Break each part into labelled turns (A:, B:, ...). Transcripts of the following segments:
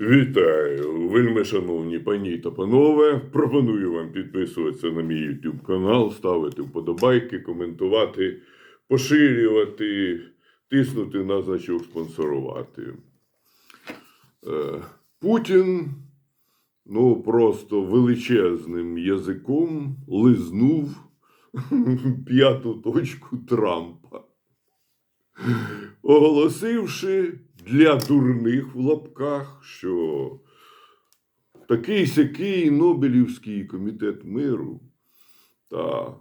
A: Вітаю, вельми шановні пані та панове. Пропоную вам підписуватися на мій YouTube канал, ставити вподобайки, коментувати, поширювати, тиснути на значок спонсорувати. Е, Путін ну, просто величезним язиком лизнув п'яту точку Трампа оголосивши для дурних в лапках, що такий сякий Нобелівський комітет миру та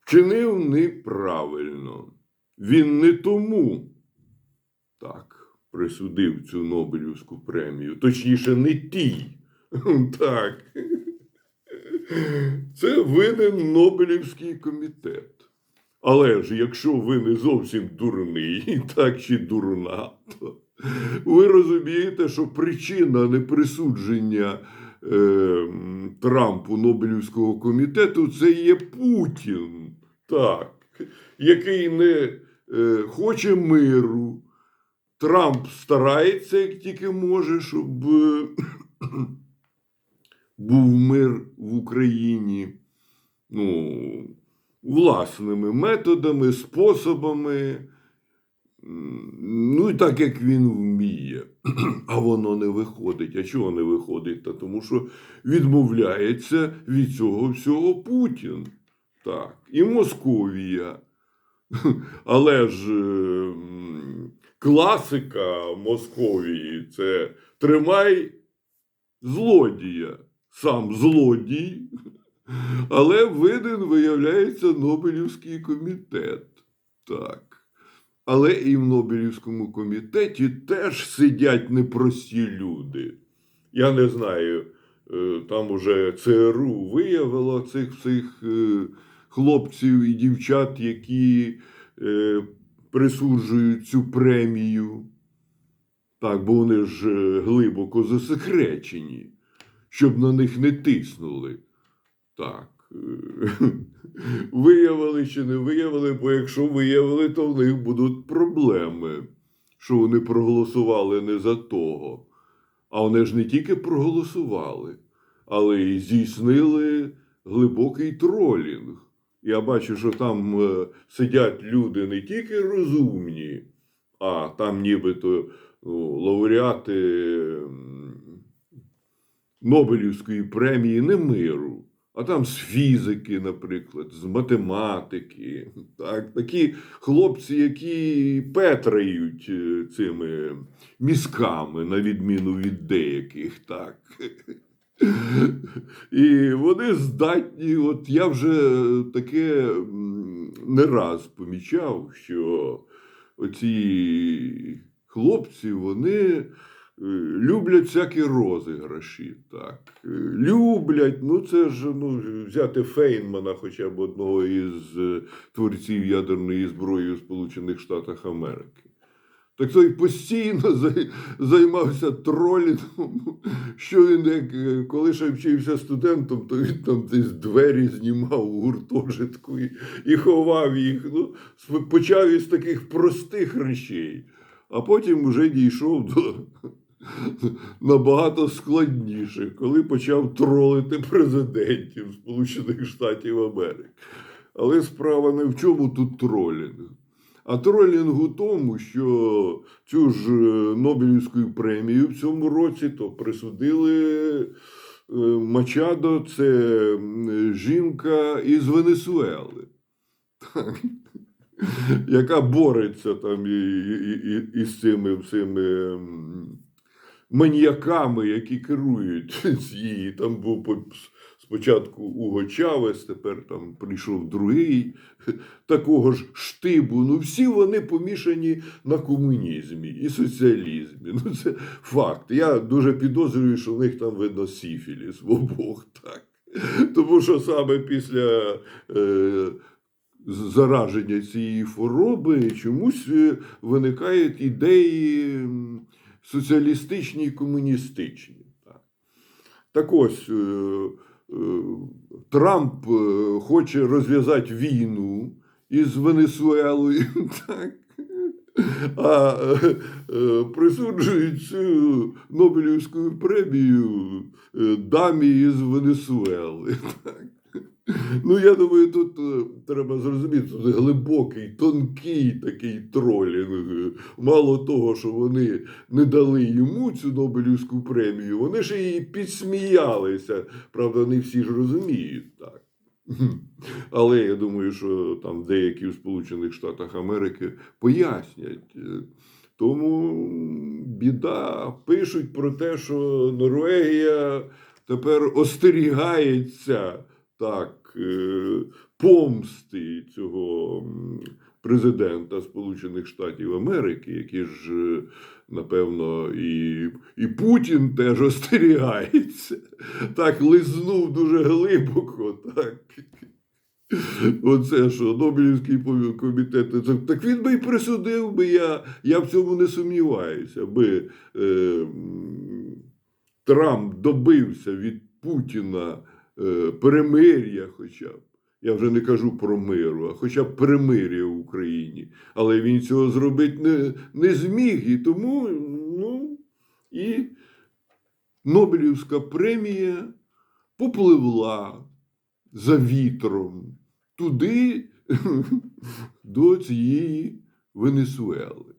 A: вчинив неправильно. Він не тому так присудив цю Нобелівську премію, точніше, не тій. Так. Це винен Нобелівський комітет. Але ж якщо ви не зовсім дурний, так чи дурна, то ви розумієте, що причина неприсудження е, Трампу Нобелівського комітету це є Путін, так, який не е, хоче миру. Трамп старається, як тільки може, щоб е, був мир в Україні. Ну, власними методами, способами. Ну і так, як він вміє. А воно не виходить. А чого не виходить? Та тому що відмовляється від цього всього Путін. Так, і Московія. Але ж е, класика Московії це тримай злодія. Сам злодій. Але винен, виявляється, Нобелівський комітет. Так. Але і в Нобелівському комітеті теж сидять непрості люди. Я не знаю, е, там уже ЦРУ виявило цих всіх е, хлопців і дівчат, які е, присуджують цю премію. Так, бо вони ж глибоко засекречені, щоб на них не тиснули. Так. Виявили чи не виявили, бо якщо виявили, то в них будуть проблеми, що вони проголосували не за того. А вони ж не тільки проголосували, але й здійснили глибокий тролінг. Я бачу, що там е, сидять люди не тільки розумні, а там нібито ну, лауреати Нобелівської премії не миру, а там з фізики, наприклад, з математики. Так, такі хлопці, які петрають е, цими мізками, на відміну від деяких. так. І вони здатні, от я вже таке не раз помічав, що оці хлопці, вони люблять всякі розіграші. Так. Е, Люблять, ну це ж ну, взяти Фейнмана, хоча б одного із е, творців ядерної зброї у Сполучених Штатах Америки. Так той постійно займався тролінгом. Що він, як е, коли ще вчився студентом, то він там десь двері знімав у гуртожитку і, і ховав їх. Ну, почав із таких простих речей, а потім вже дійшов до набагато складніше, коли почав тролити президентів Сполучених Штатів Америки. Але справа не в чому тут тролінг. А тролінг у тому, що цю ж е, Нобелівську премію в цьому році то присудили е, Мачадо, це жінка із Венесуели, яка бореться там із цими всіми м, маніяками, які керують цією. Там був спочатку Уго Чавес, тепер там прийшов другий такого ж штибу. Ну, всі вони помішані на комунізмі і соціалізмі. Ну, це факт. Я дуже підозрюю, що в них там видно сіфіліс в обох. Так. Тому що саме після е, зараження цієї хвороби чомусь е, виникають ідеї соціалістичні і комуністичні. Так, так ось. е, е, Трамп е, хоче розв'язати війну із Венесуелою. Так. А присуджують цю Нобелівську премію дамі із Венесуели. Так. Ну, я думаю, тут е, треба зрозуміти, тут глибокий, тонкий такий тролінг. Мало того, що вони не дали йому цю Нобелівську премію, вони ж і підсміялися. Правда, не всі ж розуміють так. Але я думаю, що там деякі в Сполучених Штатах Америки пояснять. Е, Тому біда пишуть про те, що Норвегія тепер остерігається так, е, помсти цього президента Сполучених Штатів Америки, який ж, е, напевно, і, і Путін теж остерігається. Так лизнув дуже глибоко. Так. Оце що Нобелівський комітет. це- Так він би і присудив би, я, я в цьому не сумніваюся, би е, Трамп добився від Путіна перемир'я хоча б. Я вже не кажу про миру, а хоча б перемир'я в Україні. Але він цього зробити не, не зміг. І тому ну, і Нобелівська премія попливла за вітром туди, до цієї Венесуели.